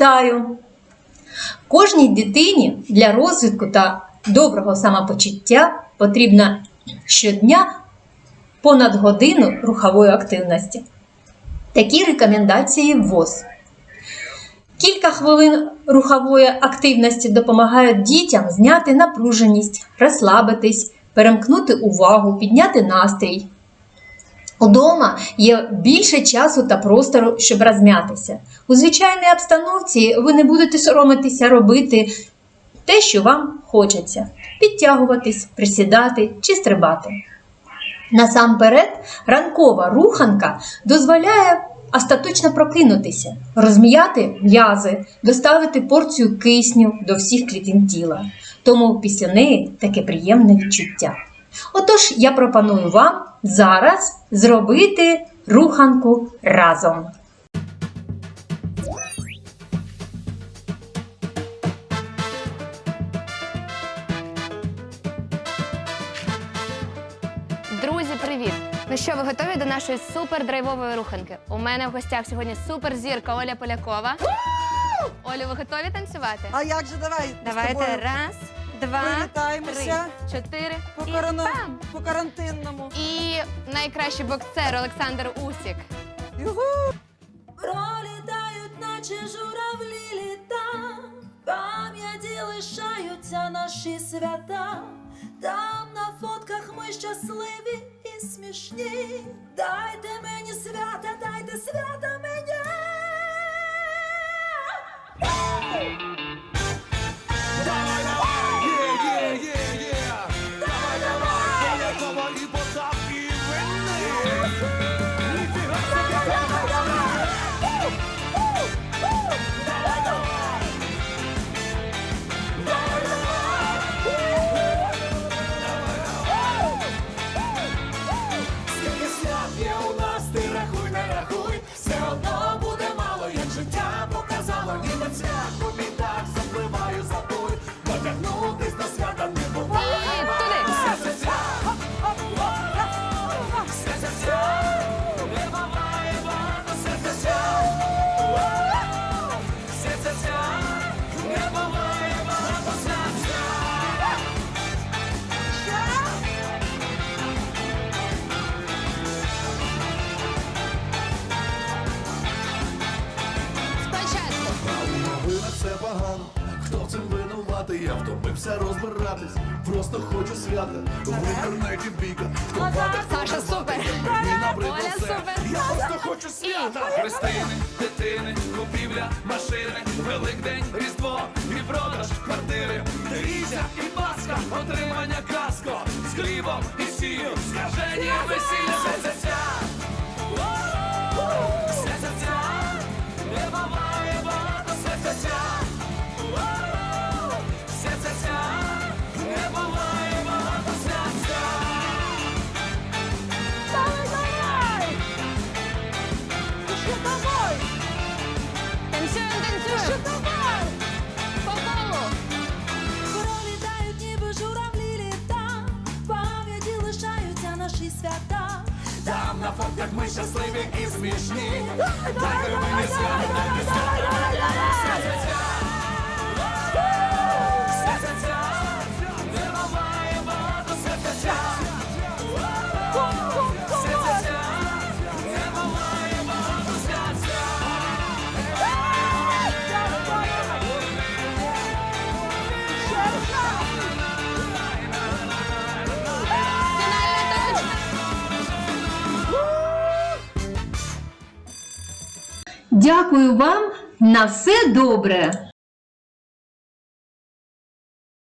Вітаю! Кожній дитині для розвитку та доброго самопочуття потрібна щодня понад годину рухової активності. Такі рекомендації ВОЗ. Кілька хвилин рухової активності допомагають дітям зняти напруженість, розслабитись, перемкнути увагу, підняти настрій. Удома є більше часу та простору, щоб розм'ятися. У звичайній обстановці ви не будете соромитися робити те, що вам хочеться: підтягуватись, присідати чи стрибати. Насамперед, ранкова руханка дозволяє остаточно прокинутися, розм'яти м'язи, доставити порцію кисню до всіх клітин тіла. Тому після неї таке приємне відчуття. Отож, я пропоную вам зараз зробити руханку разом. Друзі, привіт! Ну що, ви готові до нашої супер драйвової руханки? У мене в гостях сьогодні суперзірка Оля Полякова. Олю, ви готові танцювати? А як же давай? Давайте раз, два, три, Привітаємося. чотири по, і корона... пам! по карантинному. І найкращий боксер Олександр Усік. Югу! Пролітають, наче журавлі літа, пам'яті лишаються наші свята. Там на фотках ми щасливі і смішні. Дайте мені свята, дайте свята Новина хто в цим винуватий? Я втомився розбиратись, просто хочу свята. В інтернеті бійка, хто падає, Саша, супер. мені набридло все. Я просто хочу свята. Христини, дитини, купівля, машини, Великдень, Різдво і продаж квартири. Трійця і Пасха, отримання каско з хлібом і сіллю, скаження весілля. Свята. Там на фотках ми щасливі і смішні. Дай мені свято, дайте свято. Дякую вам на все добре!